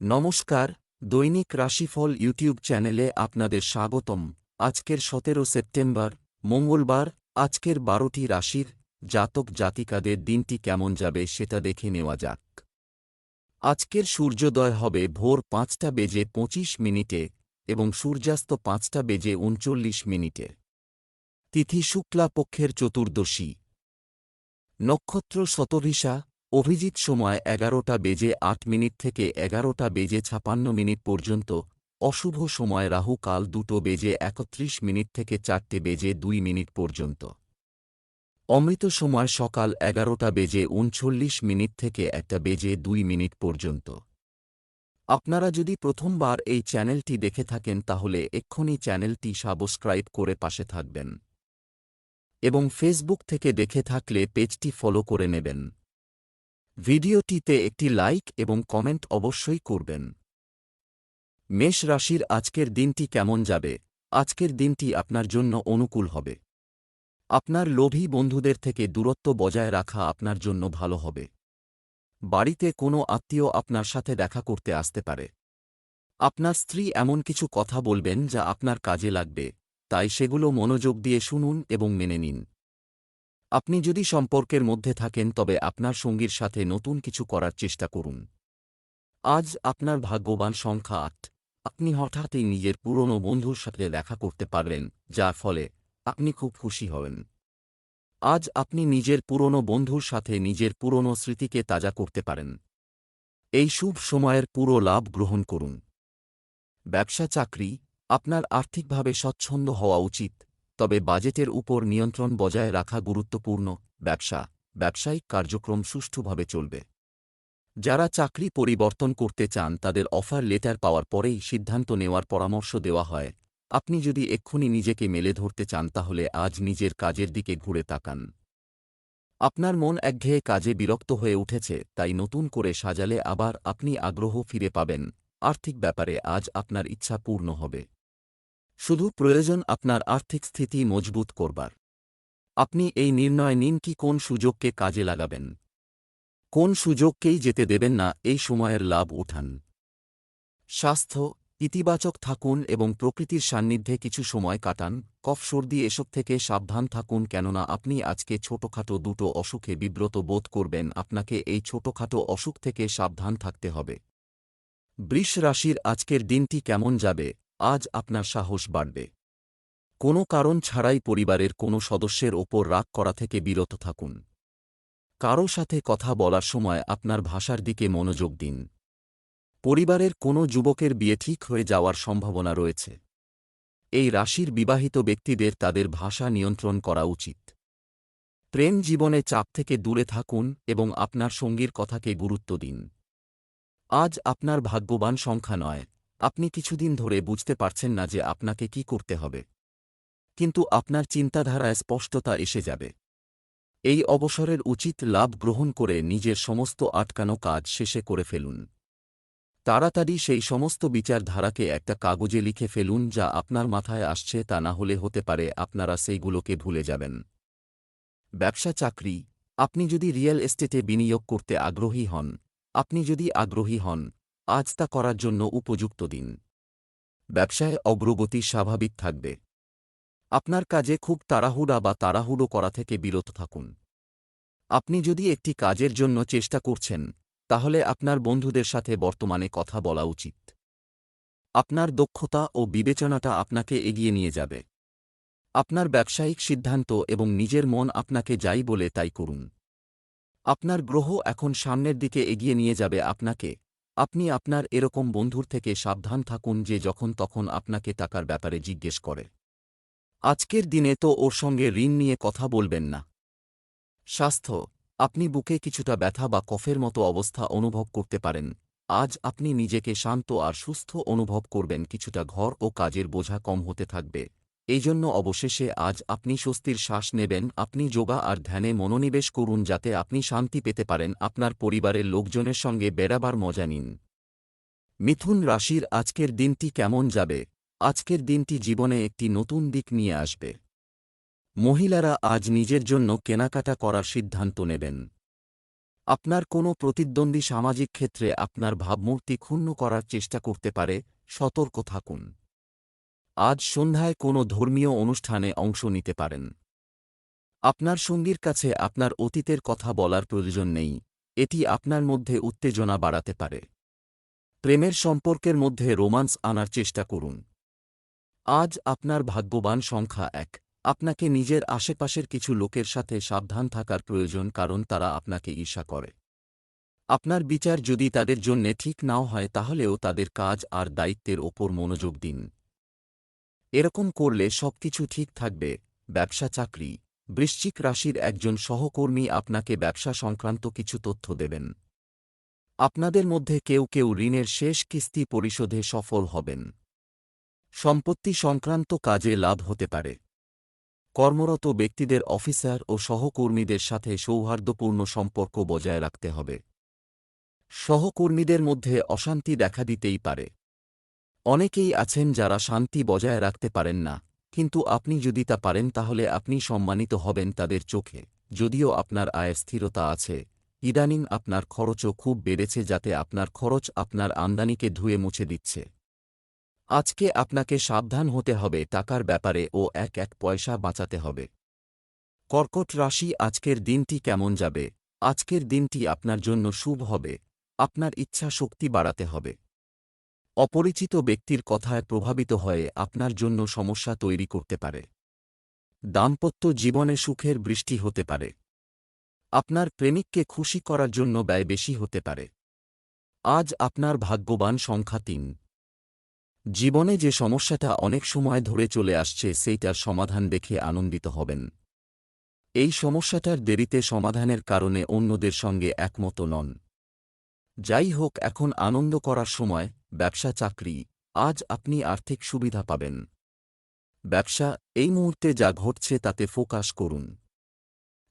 নমস্কার, দৈনিক রাশিফল ইউটিউব চ্যানেলে আপনাদের স্বাগতম। আজকের সতেরো সেপ্টেম্বর, মঙ্গলবার, আজকের বারোটি রাশির জাতক জাতিকাদের দিনটি কেমন যাবে সেটা দেখে নেওয়া যাক। আজকের সূর্যোদয় হবে ভোর পাঁচটা বেজে পঁচিশ মিনিটে এবং সূর্যাস্ত পাঁচটা বেজে উনচল্লিশ মিনিটে তিথি শুক্লা পক্ষের চতুর্দশী। নক্ষত্র শতভিসা অভিজিৎ সময় এগারোটা বেজে আট মিনিট থেকে এগারোটা বেজে ছাপান্ন মিনিট পর্যন্ত, অশুভ সময় রাহু কাল দুটো বেজে একত্রিশ মিনিট থেকে চারটে বেজে দুই মিনিট পর্যন্ত। অমৃত সময় সকাল এগারোটা বেজে উনচল্লিশ মিনিট থেকে একটা বেজে দুই মিনিট পর্যন্ত। আপনারা যদি প্রথমবার এই চ্যানেলটি দেখে থাকেন তাহলে এক্ষুনি চ্যানেলটি সাবস্ক্রাইব করে পাশে থাকবেন। এবং ফেসবুক থেকে দেখে থাকলে পেজটি ফলো করে নেবেন। ভিডিওটিতে একটি লাইক এবং কমেন্ট অবশ্যই করবেন। মেষ রাশির আজকের দিনটি কেমন যাবে? আজকের দিনটি আপনার জন্য অনুকূল হবে। আপনার লোভী বন্ধুদের থেকে দূরত্ব বজায় রাখা আপনার জন্য ভালো হবে। বাড়িতে কোনো আত্মীয় আপনার সাথে দেখা করতে আসতে পারে। আপনার স্ত্রী এমন কিছু কথা বলবেন যা আপনার কাজে লাগবে, তাই সেগুলো মনোযোগ দিয়ে শুনুন এবং মেনে নিন। আপনি যদি সম্পর্কের মধ্যে থাকেন, তবে আপনার সঙ্গীর সাথে নতুন কিছু করার চেষ্টা করুন। আজ আপনার ভাগ্যবান সংখ্যা আট। আপনি হঠাৎই নিজের পুরনো বন্ধুর সাথে দেখা করতে পারলেন, যার ফলে আপনি খুব খুশি হবেন। আজ আপনি নিজের পুরনো বন্ধুর সাথে নিজের পুরনো স্মৃতিকে তাজা করতে পারেন। এই শুভ সময়ের পুরো লাভ গ্রহণ করুন। ব্যবসা চাকরি আপনার আর্থিকভাবে স্বচ্ছন্দ হওয়া উচিত। তবে বাজেটের উপর নিয়ন্ত্রণ বজায় রাখা গুরুত্বপূর্ণ, ব্যবসা, ব্যবসায়িক কার্যক্রম সুষ্ঠুভাবে চলবে। যারা চাকরি পরিবর্তন করতে চান, তাদের অফার লেটার পাওয়ার পরেই সিদ্ধান্ত নেওয়ার পরামর্শ দেওয়া হয়। আপনি যদি এক্ষুনি নিজেকে মেলে ধরতে চান, তাহলে আজ নিজের কাজের দিকে ঘুরে তাকান। আপনার মন একঘেয়ে কাজে বিরক্ত হয়ে উঠেছে, তাই নতুন করে সাজালে আবার আপনি আগ্রহ ফিরে পাবেন। আর্থিক ব্যাপারে আজ আপনার ইচ্ছা পূর্ণ হবে। শুধু প্রয়োজন আপনার আর্থিক স্থিতি মজবুত করবার। আপনি এই নির্ণয় নিন কি কোন সুযোগকে কাজে লাগাবেন। কোন সুযোগকেই যেতে দেবেন না, এই সময়ের লাভ উঠান। স্বাস্থ্য, ইতিবাচক থাকুন এবং প্রকৃতির সান্নিধ্যে কিছু সময় কাটান। কফ, সর্দি এসব থেকে সাবধান থাকুন কেননা আপনি আজকে ছোটখাটো দুটো অসুখে বিব্রত বোধ করবেন, আপনাকে এই ছোটখাটো অসুখ থেকে সাবধান থাকতে হবে। বৃষ রাশির আজকের দিনটি কেমন যাবে? আজ আপনার সাহস বাড়বে। কোনো কারণ ছাড়াই পরিবারের কোনো সদস্যের ওপর রাগ করা থেকে বিরত থাকুন। কারও সাথে কথা বলার সময় আপনার ভাষার দিকে মনোযোগ দিন। পরিবারের কোনো যুবকের বিয়ে ঠিক হয়ে যাওয়ার সম্ভাবনা রয়েছে। এই রাশির বিবাহিত ব্যক্তিদের তাদের ভাষা নিয়ন্ত্রণ করা উচিত। প্রেম জীবনে চাপ থেকে দূরে থাকুন এবং আপনার সঙ্গীর কথাকে গুরুত্ব দিন। আজ আপনার ভাগ্যবান সংখ্যা নয়। আপনি কিছুদিন ধরে বুঝতে পারছেন না যে আপনাকে কি করতে হবে। কিন্তু আপনার চিন্তাধারায় স্পষ্টতা এসে যাবে। এই অবসরের উচিত লাভ গ্রহণ করে নিজের সমস্ত আটকানো কাজ শেষে করে ফেলুন। তাড়াতাড়ি সেই সমস্ত বিচারধারাকে একটা কাগজে লিখে ফেলুন যা আপনার মাথায় আসছে তা না হলে হতে পারে আপনারা সেইগুলোকে ভুলে যাবেন। ব্যবসা চাকরি। আপনি যদি রিয়েল এস্টেটে বিনিয়োগ করতে আগ্রহী হন। আপনি যদি আগ্রহী হন আজ তা করার জন্য উপযুক্ত দিন। ব্যবসায় অগ্রগতি স্বাভাবিক থাকবে। আপনার কাজে খুব তাড়াহুড়া বা তাড়াহুড়ো করা থেকে বিরত থাকুন। আপনি যদি একটি কাজের জন্য চেষ্টা করছেন, তাহলে আপনার বন্ধুদের সাথে বর্তমানে কথা বলা উচিত। আপনার দক্ষতা ও বিবেচনাটা আপনাকে এগিয়ে নিয়ে যাবে। আপনার ব্যবসায়িক সিদ্ধান্ত এবং নিজের মন আপনাকে যাই বলে তাই করুন। আপনার গ্রহ এখন সামনের দিকে এগিয়ে নিয়ে যাবে আপনাকে। আপনি আপনার এরকম বন্ধুর থেকে সাবধান থাকুন যে যখন তখন আপনাকে টাকার ব্যাপারে জিজ্ঞেস করে। আজকের দিনে তো ওর সঙ্গে ঋণ নিয়ে কথা বলবেন না। স্বাস্থ্য, আপনি বুকে কিছুটা ব্যথা বা কফের মতো অবস্থা অনুভব করতে পারেন। আজ আপনি নিজেকে শান্ত আর সুস্থ অনুভব করবেন, কিছুটা ঘর ও কাজের বোঝা কম হতে থাকবে। এই জন্য অবশেষে আজ আপনি স্বস্তির শ্বাস নেবেন, আপনি যোগা আর ধ্যানে মনোনিবেশ করুন যাতে আপনি শান্তি পেতে পারেন, আপনার পরিবারের লোকজনের সঙ্গে বেড়াবার মজা নিন। মিথুন রাশির আজকের দিনটি কেমন যাবে? আজকের দিনটি জীবনে একটি নতুন দিক নিয়ে আসবে। মহিলারা আজ নিজের জন্য কেনাকাটা করার সিদ্ধান্ত নেবেন। আপনার কোনো প্রতিদ্বন্দ্বী সামাজিক ক্ষেত্রে আপনার ভাবমূর্তি ক্ষুণ্ণ করার চেষ্টা করতে পারে, সতর্ক থাকুন। আজ সন্ধ্যায় কোনো ধর্মীয় অনুষ্ঠানে অংশ নিতে পারেন। আপনার সঙ্গীর কাছে আপনার অতীতের কথা বলার প্রয়োজন নেই, এটি আপনার মধ্যে উত্তেজনা বাড়াতে পারে। প্রেমের সম্পর্কের মধ্যে রোমান্স আনার চেষ্টা করুন। আজ আপনার ভাগ্যবান সংখ্যা এক, আপনাকে নিজের আশেপাশের কিছু লোকের সাথে সাবধান থাকার প্রয়োজন কারণ তারা আপনাকে ঈর্ষা করে। আপনার বিচার যদি তাদের জন্যে ঠিক নাও হয় তাহলেও তাদের কাজ আর দায়িত্বের ওপর মনোযোগ দিন। এরকম করলে সবকিছু ঠিক থাকবে। ব্যবসা চাকরি। বৃশ্চিক রাশির একজন সহকর্মী আপনাকে ব্যবসা সংক্রান্ত কিছু তথ্য দেবেন। আপনাদের মধ্যে কেউ কেউ ঋণের শেষ কিস্তি পরিশোধে সফল হবেন। সম্পত্তি সংক্রান্ত কাজে লাভ হতে পারে। কর্মরত ব্যক্তিদের অফিসার ও সহকর্মীদের সাথে সৌহার্দ্যপূর্ণ সম্পর্ক বজায় রাখতে হবে। সহকর্মীদের মধ্যে অশান্তি দেখা দিতেই পারে। অনেকেই আছেন যারা শান্তি বজায় রাখতে পারেন না, কিন্তু আপনি যদি তা পারেন তাহলে আপনি সম্মানিত হবেন তাদের চোখে, যদিও আপনার আয়ের স্থিরতা আছে। ইদানিং আপনার খরচও খুব বেড়েছে যাতে আপনার খরচ আপনার আমদানিকে ধুয়ে মুছে দিচ্ছে। আজকে আপনাকে সাবধান হতে হবে টাকার ব্যাপারে ও এক এক পয়সা বাঁচাতে হবে। কর্কট রাশি আজকের দিনটি কেমন যাবে? আজকের দিনটি আপনার জন্য শুভ হবে। আপনার ইচ্ছা শক্তি বাড়াতে হবে। অপরিচিত ব্যক্তির কথায় প্রভাবিত হয়ে আপনার জন্য সমস্যা তৈরি করতে পারে। দাম্পত্য জীবনে সুখের বৃষ্টি হতে পারে। আপনার প্রেমিককে খুশি করার জন্য ব্যয় বেশি হতে পারে। আজ আপনার ভাগ্যবান সংখ্যা তিন। জীবনে যে সমস্যাটা অনেক সময় ধরে চলে আসছে সেইটার সমাধান দেখে আনন্দিত হবেন। এই সমস্যাটার দেরিতে সমাধানের কারণে অন্যদের সঙ্গে একমত নন। যাই হোক, এখন আনন্দ করার সময় ব্যবসা চাকরি, আজ আপনি আর্থিক সুবিধা পাবেন। ব্যবসা, এই মুহূর্তে যা ঘটছে তাতে ফোকাস করুন।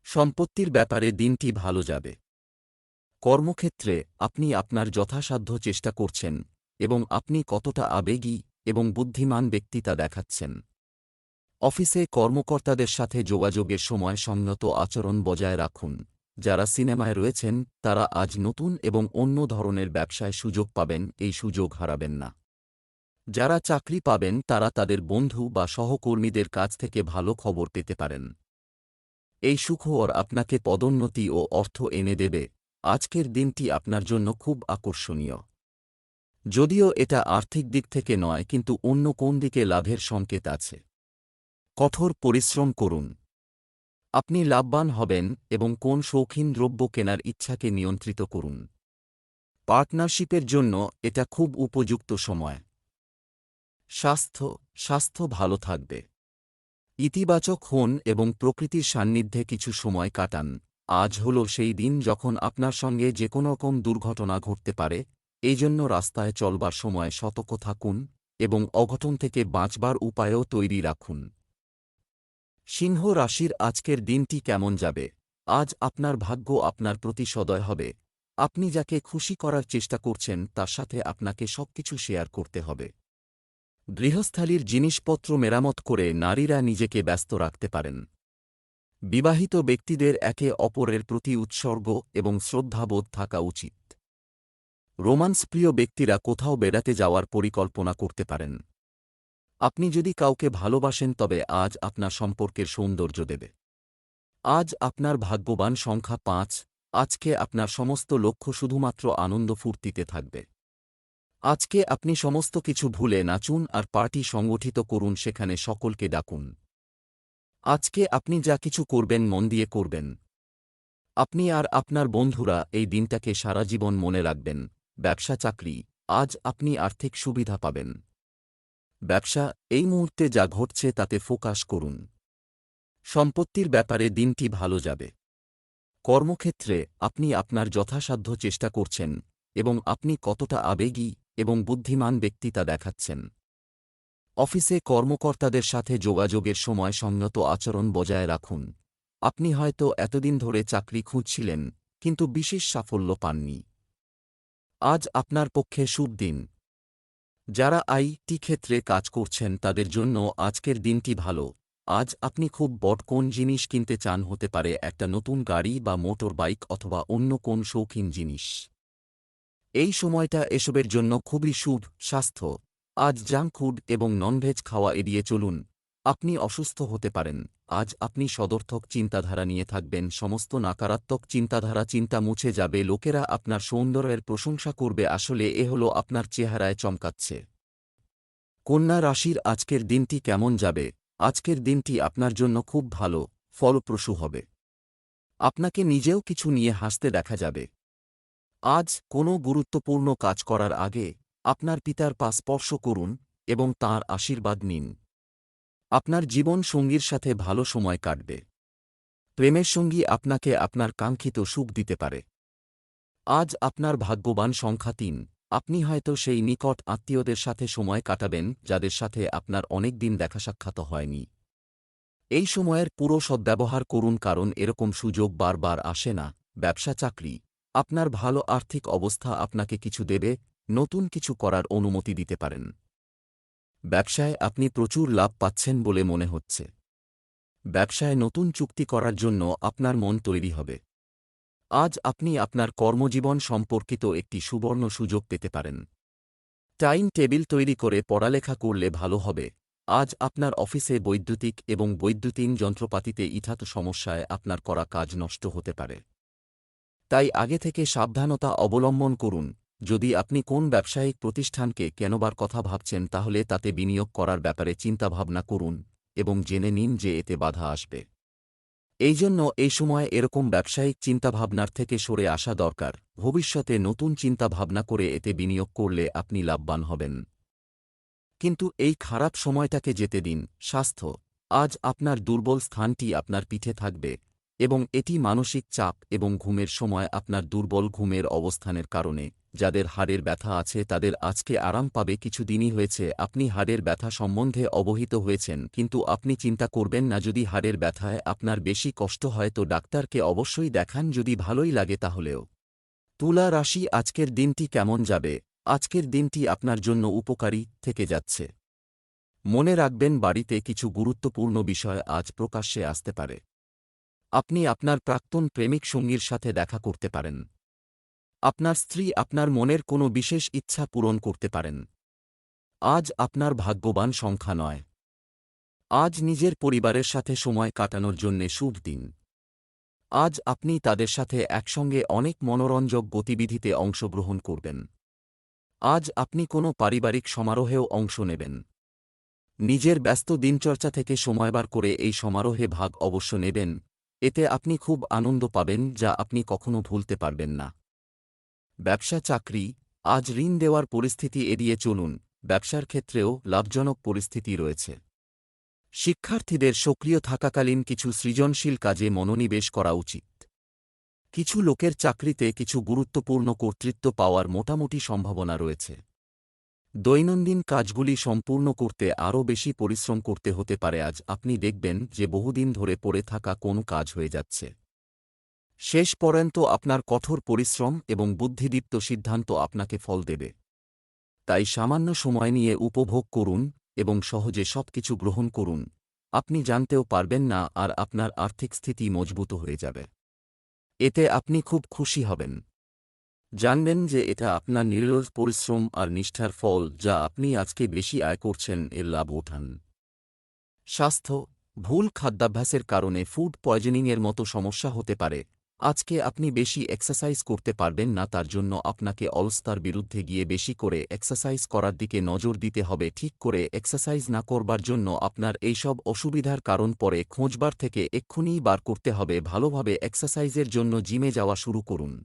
সম্পত্তির ব্যাপারে দিনটি ভালো যাবে। কর্মক্ষেত্রে আপনি আপনার যথাসাধ্য চেষ্টা করছেন এবং আপনি কতটা আবেগী এবং বুদ্ধিমান ব্যক্তি তা দেখাচ্ছেন। অফিসে কর্মকর্তাদের সাথে যোগাযোগের সময় সংযত আচরণ বজায় রাখুন। যারা সিনেমায় রয়েছেন, তারা আজ নতুন এবং অন্য ধরনের ব্যবসায় সুযোগ পাবেন, এই সুযোগ হারাবেন না। যারা চাকরি পাবেন, তারা তাদের বন্ধু বা সহকর্মীদের কাছ থেকে ভালো খবর পেতে পারেন। এই সুখবর আপনাকে পদোন্নতি ও অর্থ এনে দেবে। আজকের দিনটি আপনার জন্য খুব আকর্ষণীয়। যদিও এটা আর্থিক দিক থেকে নয়, কিন্তু অন্য কোন দিকে লাভের সংকেত আছে। কঠোর পরিশ্রম করুন। আপনি লাভবান হবেন এবং কোন শৌখিন দ্রব্য কেনার ইচ্ছাকে নিয়ন্ত্রিত করুন। পার্টনারশিপের জন্য এটা খুব উপযুক্ত সময়। স্বাস্থ্য স্বাস্থ্য ভালো থাকবে। ইতিবাচক হন এবং প্রকৃতির সান্নিধ্যে কিছু সময় কাটান। আজ হল সেই দিন যখন আপনার সঙ্গে যে কোনো রকম দুর্ঘটনা ঘটতে পারে এই জন্য রাস্তায় চলবার সময় সতর্ক থাকুন এবং অঘটন থেকে বাঁচবার উপায়ও তৈরি রাখুন। সিংহ রাশির আজকের দিনটি কেমন যাবে? আজ আপনার ভাগ্য আপনার প্রতি সদয় হবে। আপনি যাকে খুশি করার চেষ্টা করছেন, তার সাথে আপনাকে সবকিছু শেয়ার করতে হবে। গৃহস্থালির জিনিসপত্র মেরামত করে নারীরা নিজেকে ব্যস্ত রাখতে পারেন। বিবাহিত ব্যক্তিদের একে অপরের প্রতি উৎসর্গ এবং শ্রদ্ধাবোধ থাকা উচিত। রোমান্স প্রিয় ব্যক্তিরা কোথাও বেড়াতে যাওয়ার পরিকল্পনা করতে পারেন। আপনি যদি কাউকে ভালোবাসেন, তবে আজ আপনার সম্পর্কের সৌন্দর্য দেবে। আজ আপনার ভাগ্যবান সংখ্যা পাঁচ, আজকে আপনার সমস্ত লক্ষ্য শুধুমাত্র আনন্দ ফুর্তিতে থাকবে। আজকে আপনি সমস্ত কিছু ভুলে নাচুন আর পার্টি সংগঠিত করুন, সেখানে সকলকে ডাকুন। আজকে আপনি যা কিছু করবেন, মন দিয়ে করবেন। আপনি আর আপনার বন্ধুরা এই দিনটাকে সারা জীবন মনে রাখবেন। ব্যবসা, চাকরি, আজ আপনি আর্থিক সুবিধা পাবেন। ব্যবসা, এই মুহূর্তে যা ঘটছে তাতে ফোকাস করুন। সম্পত্তির ব্যাপারে দিনটি ভালো যাবে। কর্মক্ষেত্রে আপনি আপনার যথাসাধ্য চেষ্টা করছেন এবং আপনি কতটা আবেগী এবং বুদ্ধিমান ব্যক্তি তা দেখাচ্ছেন। অফিসে কর্মকর্তাদের সাথে যোগাযোগের সময় সংযত আচরণ বজায় রাখুন। আপনি হয়তো এতদিন ধরে চাকরি খুঁজছিলেন, কিন্তু বিশেষ সাফল্য পাননি। আজ আপনার পক্ষে শুভ দিন। যারা আইটি ক্ষেত্রে কাজ করছেন তাদের জন্য আজকের দিনটি ভালো। আজ আপনি খুব বট কোন জিনিস কিনতে চান হতে পারে একটা নতুন গাড়ি বা মোটর বাইক অথবা অন্য কোন শৌখিন জিনিস। এই সময়টা এসবের জন্য খুবই শুভ স্বাস্থ্য। আজ জাঙ্ক ফুড এবং ননভেজ খাওয়া এড়িয়ে চলুন। আপনি অসুস্থ হতে পারেন। আজ আপনি সদর্থক চিন্তাধারা নিয়ে থাকবেন। সমস্ত নাকারাত্মক চিন্তাধারা চিন্তা মুছে যাবে। লোকেরা আপনার সৌন্দর্যের প্রশংসা করবে। আসলে এ হল আপনার চেহারায় চমকাচ্ছে। কন্যা রাশির আজকের দিনটি কেমন যাবে? আজকের দিনটি আপনার জন্য খুব ভালো, ফলপ্রসূ হবে। আপনাকে নিজেও কিছু নিয়ে হাসতে দেখা যাবে। আজ কোনো গুরুত্বপূর্ণ কাজ করার আগে আপনার পিতার পা স্পর্শ করুন এবং তাঁর আশীর্বাদ নিন। আপনার জীবন সঙ্গীর সাথে ভালো সময় কাটবে। প্রেমের সঙ্গী আপনাকে আপনার কাঙ্ক্ষিত সুখ দিতে পারে। আজ আপনার ভাগ্যবান সংখ্যা তিন। আপনি হয়তো সেই নিকট আত্মীয়দের সাথে সময় কাটাবেন, যাদের সাথে আপনার অনেক দিন দেখা সাক্ষাৎ হয়নি। এই সময়ের পুরো সদ্ব্যবহার করুন কারণ এরকম সুযোগ বারবার আসে না। ব্যবসা, চাকরি। আপনার ভালো আর্থিক অবস্থা আপনাকে কিছু দেবে, নতুন কিছু করার অনুমতি দিতে পারেন। ব্যবসায় আপনি প্রচুর লাভ পাচ্ছেন বলে মনে হচ্ছে। ব্যবসায় নতুন চুক্তি করার জন্য আপনার মন তৈরি হবে। আজ আপনি আপনার কর্মজীবন সম্পর্কিত একটি সুবর্ণ সুযোগ পেতে পারেন। টাইম টেবিল তৈরি করে পড়ালেখা করলে ভালো হবে। আজ আপনার অফিসে বৈদ্যুতিক এবং বৈদ্যুতিন যন্ত্রপাতিতে ইথাত সমস্যায় আপনার করা কাজ নষ্ট হতে পারে। তাই আগে থেকে সাবধানতা অবলম্বন করুন। যদি আপনি কোন ব্যবসায়িক প্রতিষ্ঠানকে কেনবার কথা ভাবছেন তাহলে তাতে বিনিয়োগ করার ব্যাপারে চিন্তাভাবনা করুন এবং জেনে নিন যে এতে বাধা আসবে। এই জন্য এই সময় এরকম ব্যবসায়িক চিন্তাভাবনার থেকে সরে আসা দরকার। ভবিষ্যতে নতুন চিন্তাভাবনা করে এতে বিনিয়োগ করলে আপনি লাভবান হবেন। কিন্তু এই খারাপ সময়টাকে যেতে দিন। স্বাস্থ্য, আজ আপনার দুর্বল স্থানটি আপনার পিঠে থাকবে এবং এটি মানসিক চাপ এবং ঘুমের সময় আপনার দুর্বল ঘুমের অবস্থানের কারণে। যাদের হাড়ের ব্যথা আছে তাদের আজকে আরাম পাবে কিছুদিনই হয়েছে। আপনি হাড়ের ব্যথা সম্বন্ধে অবহিত হয়েছেন, কিন্তু আপনি চিন্তা করবেন না, যদি হাড়ের ব্যথায় আপনার বেশি কষ্ট হয় তো ডাক্তারকে অবশ্যই দেখান যদি ভালোই লাগে তাহলেও। তুলা রাশি, আজকের দিনটি কেমন যাবে? আজকের দিনটি আপনার জন্য উপকারী থেকে যাচ্ছে। মনে রাখবেন, বাড়িতে কিছু গুরুত্বপূর্ণ বিষয় আজ প্রকাশ্যে আসতে পারে। আপনি আপনার প্রাক্তন প্রেমিক সঙ্গীর সাথে দেখা করতে পারেন। আপনার স্ত্রী আপনার মনের কোনো বিশেষ ইচ্ছা পূরণ করতে পারেন। আজ আপনার ভাগ্যবান সংখ্যা নয়। আজ নিজের পরিবারের সাথে সময় কাটানোর জন্যে শুভ দিন। আজ আপনি তাদের সাথে একসঙ্গে অনেক মনোরঞ্জক গতিবিধিতে অংশগ্রহণ করবেন। আজ আপনি কোনো পারিবারিক সমারোহেও অংশ নেবেন। নিজের ব্যস্ত দিনচর্চা থেকে সময় বার করে এই সমারোহে ভাগ অবশ্য নেবেন। এতে আপনি খুব আনন্দ পাবেন যা আপনি কখনো ভুলতে পারবেন না। ব্যবসা চাকরি, আজ ঋণ দেওয়ার পরিস্থিতি এড়িয়ে চলুন, ব্যবসার ক্ষেত্রেও লাভজনক পরিস্থিতি রয়েছে। শিক্ষার্থীদের সক্রিয় থাকাকালীন কিছু সৃজনশীল কাজে মনোনিবেশ করা উচিত। কিছু লোকের চাকরিতে কিছু গুরুত্বপূর্ণ কর্তৃত্ব পাওয়ার মোটামুটি সম্ভাবনা রয়েছে। দৈনন্দিন কাজগুলি সম্পূর্ণ করতে আরও বেশি পরিশ্রম করতে হতে পারে, আজ আপনি দেখবেন যে বহুদিন ধরে পড়ে থাকা কোনো কাজ হয়ে যাচ্ছে। শেষ পর্যন্ত আপনার কঠোর পরিশ্রম এবং বুদ্ধিদীপ্ত সিদ্ধান্ত আপনাকে ফল দেবে। তাই সামান্য সময় নিয়ে উপভোগ করুন এবং সহজে সবকিছু গ্রহণ করুন। আপনি জানতেও পারবেন না আর আপনার আর্থিক স্থিতি মজবুত হয়ে যাবে। এতে আপনি খুব খুশি হবেন। জানবেন যে এটা আপনার নিরলস পরিশ্রম আর নিষ্ঠার ফল যা আপনি আজকে বেশি আয় করছেন এর লাভ ওঠান। স্বাস্থ্য, ভুল খাদ্যাভ্যাসের কারণে ফুড পয়জনিংয়ের মতো সমস্যা হতে পারে। আজকে আপনি বেশি এক্সারসাইজ করতে পারবেন না, তার জন্য আপনাকে অলস্তার বিরুদ্ধে গিয়ে বেশি করে এক্সারসাইজ করার দিকে নজর দিতে হবে। ঠিক করে এক্সারসাইজ না করবার জন্য আপনার এইসব অসুবিধার কারণ পরে খোঁজবার থেকে এক্ষুনিই বার করতে হবে। ভালোভাবে এক্সারসাইজের জন্য জিমে যাওয়া শুরু করুন।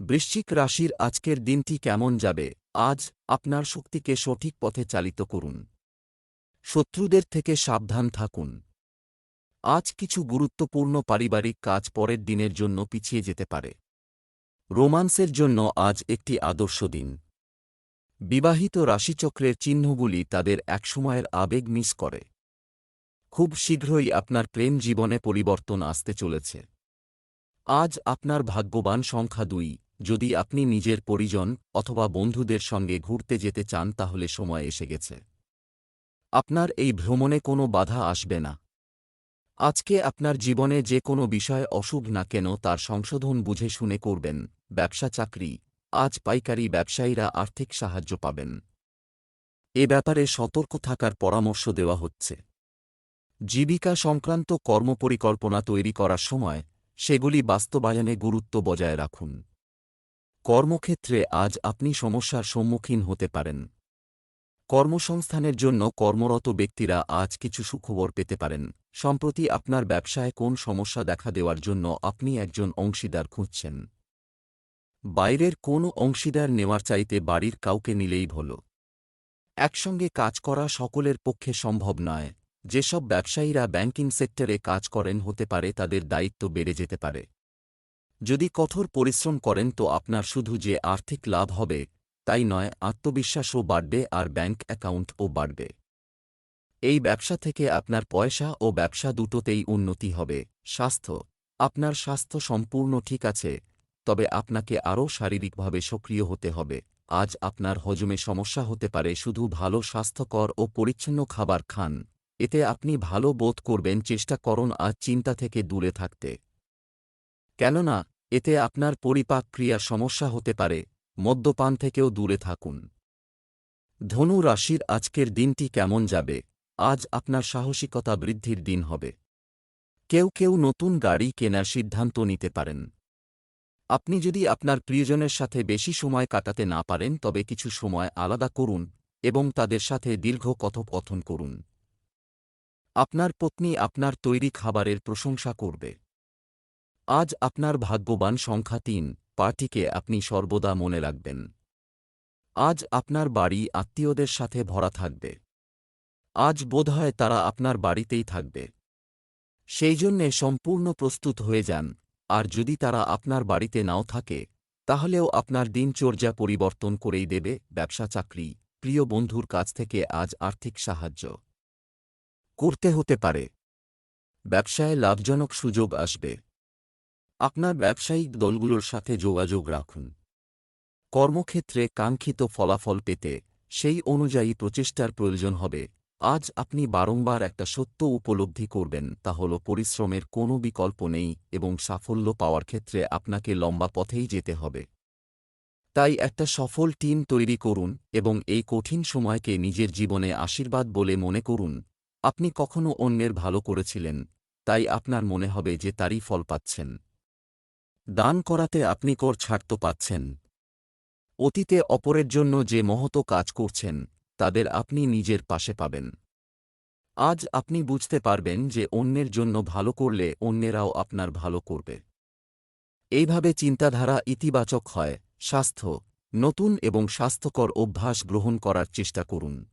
বৃশ্চিক রাশির আজকের দিনটি কেমন যাবে? আজ আপনার শক্তিকে সঠিক পথে চালিত করুন। শত্রুদের থেকে সাবধান থাকুন। আজ কিছু গুরুত্বপূর্ণ পারিবারিক কাজ পরের দিনের জন্য পিছিয়ে যেতে পারে। রোমান্সের জন্য আজ একটি আদর্শ দিন। বিবাহিত রাশিচক্রের চিহ্নগুলি তাদের একসময়ের আবেগ মিস করে। খুব শীঘ্রই আপনার প্রেম জীবনে পরিবর্তন আসতে চলেছে। আজ আপনার ভাগ্যবান সংখ্যা দুই। যদি আপনি নিজের পরিজন অথবা বন্ধুদের সঙ্গে ঘুরতে যেতে চান তাহলে সময় এসে গেছে। আপনার এই ভ্রমণে কোনো বাধা আসবে না। আজকে আপনার জীবনে যে কোনো বিষয় অশুভ না কেন তার সংশোধন বুঝে শুনে করবেন। ব্যবসা চাকরি। আজ পাইকারি ব্যবসায়ীরা আর্থিক সাহায্য পাবেন। এ ব্যাপারে সতর্ক থাকার পরামর্শ দেওয়া হচ্ছে। জীবিকা সংক্রান্ত কর্মপরিকল্পনা তৈরি করার সময় সেগুলি বাস্তবায়নে গুরুত্ব বজায় রাখুন। কর্মক্ষেত্রে আজ আপনি সমস্যার সম্মুখীন হতে পারেন। কর্মসংস্থানের জন্য কর্মরত ব্যক্তিরা আজ কিছু সুখবর পেতে পারেন। সম্প্রতি আপনার ব্যবসায় কোন সমস্যা দেখা দেওয়ার জন্য আপনি একজন অংশীদার খুঁজছেন। বাইরের কোনো অংশীদার নেওয়ার চাইতে বাড়ির কাউকে নিলেই ভালো। একসঙ্গে কাজ করা সকলের পক্ষে সম্ভব নয়। যেসব ব্যবসায়ীরা ব্যাংকিং সেক্টরে কাজ করেন হতে পারে তাদের দায়িত্ব বেড়ে যেতে পারে। যদি কঠোর পরিশ্রম করেন তো আপনার শুধু যে আর্থিক লাভ হবে তাই নয় আত্মবিশ্বাসও বাড়বে আর ব্যাংক অ্যাকাউন্টও বাড়বে। এই ব্যবসা থেকে আপনার পয়সা ও ব্যবসা দুটোতেই উন্নতি হবে। স্বাস্থ্য, আপনার স্বাস্থ্য সম্পূর্ণ ঠিক আছে, তবে আপনাকে আরও শারীরিকভাবে সক্রিয় হতে হবে। আজ আপনার হজমে সমস্যা হতে পারে, শুধু ভালো স্বাস্থ্যকর ও পরিচ্ছন্ন খাবার খান। এতে আপনি ভালো বোধ করবেন, চেষ্টা করুন আজ চিন্তা থেকে দূরে থাকতে। কেননা, এতে আপনার পরিপাক ক্রিয়ার সমস্যা হতে পারে মদ্যপান থেকেও দূরে থাকুন। ধনু রাশির আজকের দিনটি কেমন যাবে? আজ আপনার সাহসিকতা বৃদ্ধির দিন হবে। কেউ কেউ নতুন গাড়ি কেনার সিদ্ধান্ত নিতে পারেন। আপনি যদি আপনার প্রিয়জনের সাথে বেশি সময় কাটাতে না পারেন, তবে কিছু সময় আলাদা করুন এবং তাদের সাথে দীর্ঘ কথোপকথন করুন। আপনার পত্নী আপনার তৈরি খাবারের প্রশংসা করবে। আজ আপনার ভাগ্যবান সংখ্যা তিন। পার্টিকে আপনি সর্বদা মনে রাখবেন। আজ আপনার বাড়ি আত্মীয়দের সাথে ভরা থাকবে। আজ বোধহয় তারা আপনার বাড়িতেই থাকবে। সেই জন্যে সম্পূর্ণ প্রস্তুত হয়ে যান, আর যদি তারা আপনার বাড়িতে নাও থাকে, তাহলেও আপনার দিনচর্যা পরিবর্তন করেই দেবে ব্যবসা চাকরি, প্রিয় বন্ধুর কাছ থেকে আজ আর্থিক সাহায্য। করতে হতে পারে। ব্যবসায় লাভজনক সুযোগ আসবে। আপনার ব্যবসায়িক দলগুলোর সাথে যোগাযোগ রাখুন। কর্মক্ষেত্রে কাঙ্ক্ষিত ফলাফল পেতে সেই অনুযায়ী প্রচেষ্টার প্রয়োজন হবে। আজ আপনি বারংবার একটা সত্য উপলব্ধি করবেন, তা হল পরিশ্রমের কোনো বিকল্প নেই এবং সাফল্য পাওয়ার ক্ষেত্রে আপনাকে লম্বা পথেই যেতে হবে। তাই একটা সফল টিম তৈরি করুন এবং এই কঠিন সময়কে নিজের জীবনে আশীর্বাদ বলে মনে করুন। আপনি কখনো অন্যের ভালো করেছিলেন, তাই আপনার মনে হবে যে তারই ফল পাচ্ছেন। দান করাতে আপনি কর ছাড়তো পাচ্ছেন। অতীতে অপরের জন্য যে মহত কাজ করছেন, তাদের আপনি নিজের পাশে পাবেন। আজ আপনি বুঝতে পারবেন যে অন্যের জন্য ভালো করলে অন্যেরাও আপনার ভালো করবে। এইভাবে চিন্তাধারা ইতিবাচক হয়, স্বাস্থ্য, নতুন এবং স্বাস্থ্যকর অভ্যাস গ্রহণ করার চেষ্টা করুন।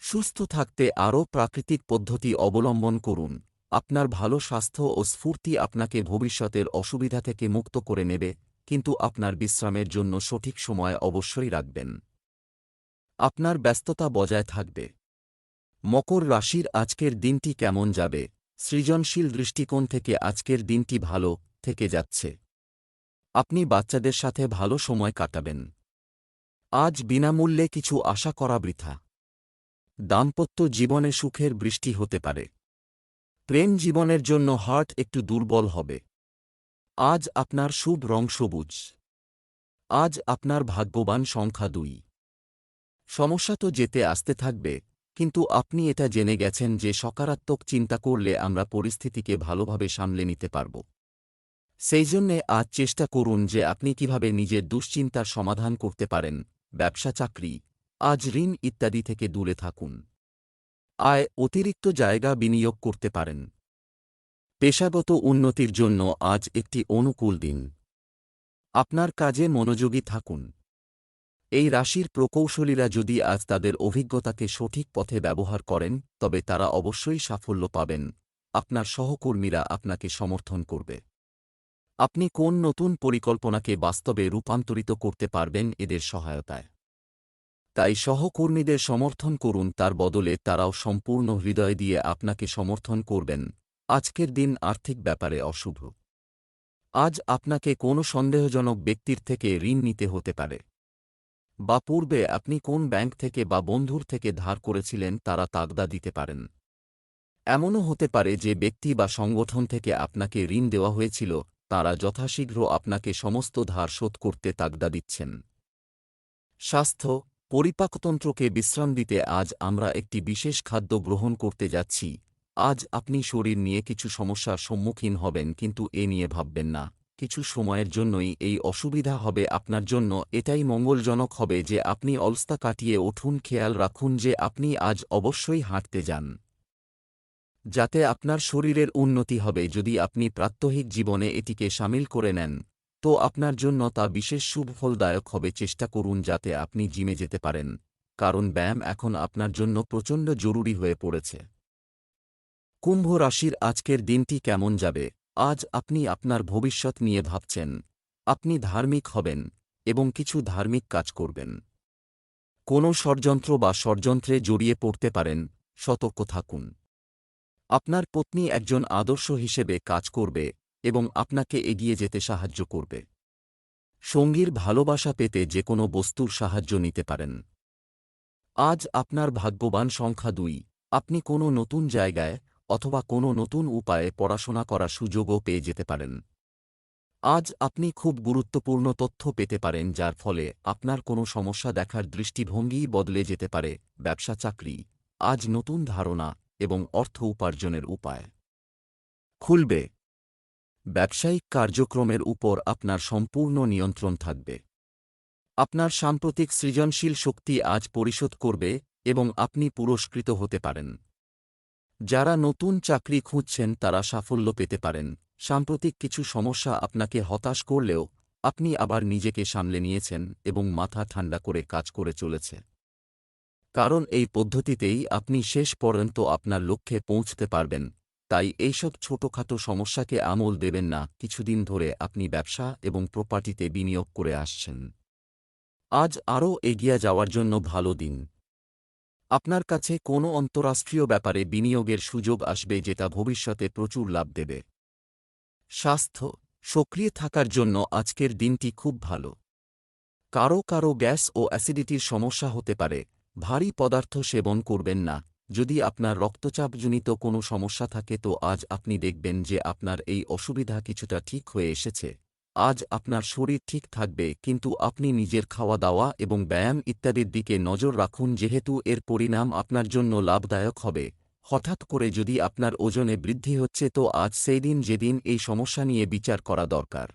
সুস্থ থাকতে আরও প্রাকৃতিক পদ্ধতি অবলম্বন করুন। আপনার ভালো স্বাস্থ্য ও স্ফূর্তি আপনাকে ভবিষ্যতের অসুবিধা থেকে মুক্ত করে নেবে, কিন্তু আপনার বিশ্রামের জন্য সঠিক সময় অবশ্যই রাখবেন। আপনার ব্যস্ততা বজায় থাকবে। মকর রাশির আজকের দিনটি কেমন যাবে? সৃজনশীল দৃষ্টিকোণ থেকে আজকের দিনটি ভালো থেকে যাচ্ছে। আপনি বাচ্চাদের সাথে ভালো সময় কাটাবেন। আজ বিনামূল্যে কিছু আশা করা বৃথা। দাম্পত্য জীবনে সুখের বৃষ্টি হতে পারে। প্রেম জীবনের জন্য হার্ট একটু দুর্বল হবে। আজ আপনার শুভ রং সবুজ। আজ আপনার ভাগ্যবান সংখ্যা দুই। সমস্যা তো যেতে আসতে থাকবে, কিন্তু আপনি এটা জেনে গেছেন যে সকারাত্মক চিন্তা করলে আমরা পরিস্থিতিকে ভালোভাবে সামলে নিতে পারব। সেই জন্যে আজ চেষ্টা করুন যে আপনি কীভাবে নিজের দুশ্চিন্তার সমাধান করতে পারেন, ব্যবসা, চাকরি, আজ ঋণ ইত্যাদি থেকে দূরে থাকুন। আয় অতিরিক্ত জায়গা বিনিয়োগ করতে পারেন। পেশাগত উন্নতির জন্য আজ একটি অনুকূল দিন। আপনার কাজে মনোযোগী থাকুন। এই রাশির প্রকৌশলীরা যদি আজ তাদের অভিজ্ঞতাকে সঠিক পথে ব্যবহার করেন, তবে তারা অবশ্যই সাফল্য পাবেন। আপনার সহকর্মীরা আপনাকে সমর্থন করবে। আপনি কোন নতুন পরিকল্পনাকে বাস্তবে রূপান্তরিত করতে পারবেন এদের সহায়তায়। তাই সহকর্মীদের সমর্থন করুন, তার বদলে তারাও সম্পূর্ণ হৃদয় দিয়ে আপনাকে সমর্থন করবেন। আজকের দিন আর্থিক ব্যাপারে অশুভ। আজ আপনাকে কোনো সন্দেহজনক ব্যক্তির থেকে ঋণ নিতে হতে পারে। বা পূর্বে আপনি কোন ব্যাংক থেকে বা বন্ধুর থেকে ধার করেছিলেন, তারা তাগদা দিতে পারেন। এমনও হতে পারে যে ব্যক্তি বা সংগঠন থেকে আপনাকে ঋণ দেওয়া হয়েছিল, তারা যথাশীঘ্র আপনাকে সমস্ত ধার শোধ করতে তাগদা দিচ্ছেন। স্বাস্থ্য পরিপাকতন্ত্রকে বিশ্রাম দিতে আজ আমরা একটি বিশেষ খাদ্য গ্রহণ করতে যাচ্ছি। আজ আপনি শরীর নিয়ে কিছু সমস্যার সম্মুখীন হবেন কিন্তু এ নিয়ে ভাববেন না। কিছু সময়ের জন্যই এই অসুবিধা হবে আপনার জন্য। এটাই মঙ্গলজনক হবে যে আপনি অলস্তা কাটিয়ে উঠুন, খেয়াল রাখুন যে আপনি আজ অবশ্যই হাঁটতে যান। যাতে আপনার শরীরের উন্নতি হবে। যদি আপনি প্রাত্যহিক জীবনে এটিকে সামিল করে নেন তো আপনার জন্য তা বিশেষ সুফলদায়ক হবে, চেষ্টা করুন যাতে আপনি জিমে যেতে পারেন, কারণ ব্যায়াম এখন আপনার জন্য প্রচণ্ড জরুরি হয়ে পড়েছে। কুম্ভ রাশির আজকের দিনটি কেমন যাবে? আজ আপনি আপনার ভবিষ্যৎ নিয়ে ভাবছেন, আপনি ধার্মিক হবেন এবং কিছু ধার্মিক কাজ করবেন। কোনো ষড়যন্ত্র বা ষড়যন্ত্রে জড়িয়ে পড়তে পারেন, সতর্ক থাকুন। আপনার পত্নী একজন আদর্শ হিসেবে কাজ করবে এবং আপনাকে এগিয়ে যেতে সাহায্য করবে। সঙ্গীর ভালোবাসা পেতে যে কোনো বস্তুর সাহায্য নিতে পারেন। আজ আপনার ভাগ্যবান সংখ্যা দুই। আপনি কোনো নতুন জায়গায় অথবা কোনো নতুন উপায়ে পড়াশোনা করার সুযোগও পেয়ে যেতে পারেন। আজ আপনি খুব গুরুত্বপূর্ণ তথ্য পেতে পারেন যার ফলে আপনার কোনো সমস্যা দেখার দৃষ্টিভঙ্গিই বদলে যেতে পারে, ব্যবসা, চাকরি। আজ নতুন ধারণা এবং অর্থ উপার্জনের উপায়। খুলবে। ব্যবসায়িক কার্যক্রমের উপর আপনার সম্পূর্ণ নিয়ন্ত্রণ থাকবে। আপনার সাম্প্রতিক সৃজনশীল শক্তি আজ পরিশোধ করবে এবং আপনি পুরস্কৃত হতে পারেন। যারা নতুন চাকরি খুঁজছেন তারা সাফল্য পেতে পারেন। সাম্প্রতিক কিছু সমস্যা আপনাকে হতাশ করলেও আপনি আবার নিজেকে সামলে নিয়েছেন এবং মাথা ঠান্ডা করে কাজ করে চলেছে। কারণ এই পদ্ধতিতেই আপনি শেষ পর্যন্ত আপনার লক্ষ্যে পৌঁছতে পারবেন। তাই এইসব ছোটখাটো সমস্যাকে আমল দেবেন না। কিছুদিন ধরে আপনি ব্যবসা এবং প্রপার্টিতে বিনিয়োগ করে আসছেন। আজ আরও এগিয়ে যাওয়ার জন্য ভালো দিন। আপনার কাছে কোনো অন্তরাষ্ট্রীয় ব্যাপারে বিনিয়োগের সুযোগ আসবে যেটা ভবিষ্যতে প্রচুর লাভ দেবে। স্বাস্থ্য, সক্রিয় থাকার জন্য আজকের দিনটি খুব ভালো। কারও কারও গ্যাস ও অ্যাসিডিটির সমস্যা হতে পারে। ভারী পদার্থ সেবন করবেন না। যদি আপনার রক্তচাপজনিত কোনো সমস্যা থাকে তো আজ আপনি দেখবেন যে আপনার এই অসুবিধা কিছুটা ঠিক হয়ে এসেছে। আজ আপনার শরীর ঠিক থাকবে, কিন্তু আপনি নিজের খাওয়া দাওয়া এবং ব্যায়াম ইত্যাদির দিকে নজর রাখুন যেহেতু এর পরিণাম আপনার জন্য লাভদায়ক হবে। হঠাৎ করে যদি আপনার ওজনে বৃদ্ধি হচ্ছে তো আজ সেই দিন যেদিন এই সমস্যা নিয়ে বিচার করা দরকার।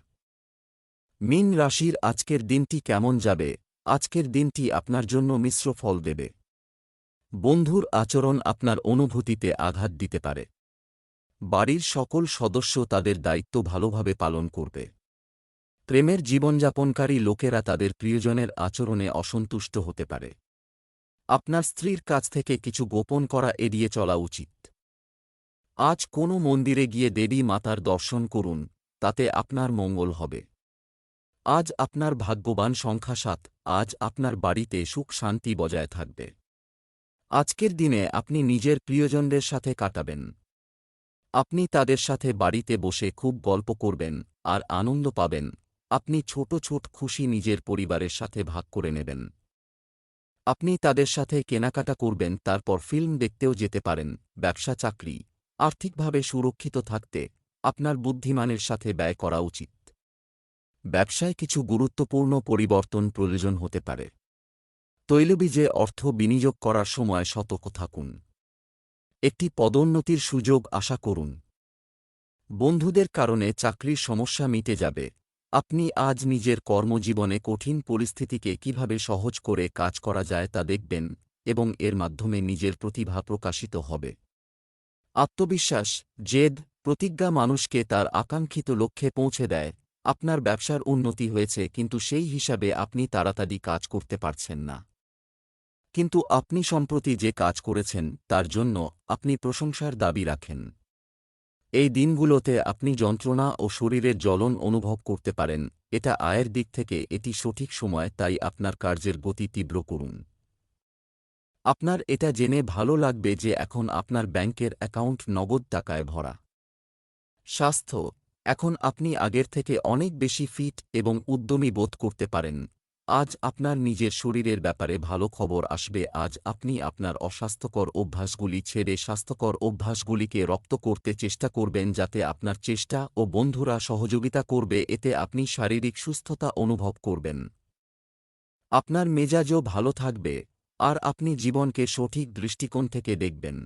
মিন রাশির আজকের দিনটি কেমন যাবে? আজকের দিনটি আপনার জন্য মিশ্র ফল দেবে। বন্ধুর আচরণ আপনার অনুভূতিতে আঘাত দিতে পারে। বাড়ির সকল সদস্য তাদের দায়িত্ব ভালোভাবে পালন করবে। প্রেমের জীবনযাপনকারী লোকেরা তাদের প্রিয়জনের আচরণে অসন্তুষ্ট হতে পারে। আপনার স্ত্রীর কাছ থেকে কিছু গোপন করা এড়িয়ে চলা উচিত। আজ কোনো মন্দিরে গিয়ে দেবী মাতার দর্শন করুন, তাতে আপনার মঙ্গল হবে। আজ আপনার ভাগ্যবান সংখ্যা সাত, আজ আপনার বাড়িতে সুখ শান্তি বজায় থাকবে। আজকের দিনে আপনি নিজের প্রিয়জনদের সাথে কাটাবেন। আপনি তাদের সাথে বাড়িতে বসে খুব গল্প করবেন আর আনন্দ পাবেন। আপনি ছোট ছোট খুশি নিজের পরিবারের সাথে ভাগ করে নেবেন। আপনি তাদের সাথে কেনাকাটা করবেন, তারপর ফিল্ম দেখতেও যেতে পারেন, ব্যবসা, চাকরি, আর্থিকভাবে সুরক্ষিত থাকতে আপনার বুদ্ধিমানের সাথে ব্যয় করা উচিত। ব্যবসায় কিছু গুরুত্বপূর্ণ পরিবর্তন প্রয়োজন হতে পারে। তৈলবীজে অর্থ বিনিয়োগ করার সময় সতর্ক থাকুন। একটি পদোন্নতির সুযোগ আশা করুন। বন্ধুদের কারণে চাকরির সমস্যা মিটে যাবে। আপনি আজ নিজের কর্মজীবনে কঠিন পরিস্থিতিকে কীভাবে সহজ করে কাজ করা যায় তা দেখবেন এবং এর মাধ্যমে নিজের প্রতিভা প্রকাশিত হবে। আত্মবিশ্বাস, জেদ, প্রতিজ্ঞা মানুষকে তার আকাঙ্ক্ষিত লক্ষ্যে পৌঁছে দেয়। আপনার ব্যবসার উন্নতি হয়েছে, কিন্তু সেই হিসাবে আপনি তাড়াতাড়ি কাজ করতে পারছেন না। কিন্তু আপনি সম্প্রতি যে কাজ করেছেন, তার জন্য আপনি প্রশংসার দাবি রাখেন। এই দিনগুলোতে আপনি যন্ত্রণা ও শরীরের জ্বলন অনুভব করতে পারেন, এটা আয়ের দিক থেকে এটি সঠিক সময়, তাই আপনার কার্যের গতি তীব্র করুন। আপনার এটা জেনে ভালো লাগবে যে এখন আপনার ব্যাংকের অ্যাকাউন্ট নগদ টাকায় ভরা। স্বাস্থ্য, এখন আপনি আগের থেকে অনেক বেশি ফিট এবং উদ্যমী বোধ করতে পারেন। আজ আপনার নিজের শরীরের ব্যাপারে ভালো খবর আসবে। আজ আপনি আপনার অস্বাস্থ্যকর অভ্যাসগুলি ছেড়ে স্বাস্থ্যকর অভ্যাসগুলিকে রপ্ত করতে চেষ্টা করবেন যাতে আপনার চেষ্টা ও বন্ধুরা সহযোগিতা করবে, এতে আপনি শারীরিক সুস্থতা অনুভব করবেন। আপনার মেজাজও ভালো থাকবে, আর আপনি জীবনকে সঠিক দৃষ্টিকোণ থেকে দেখবেন।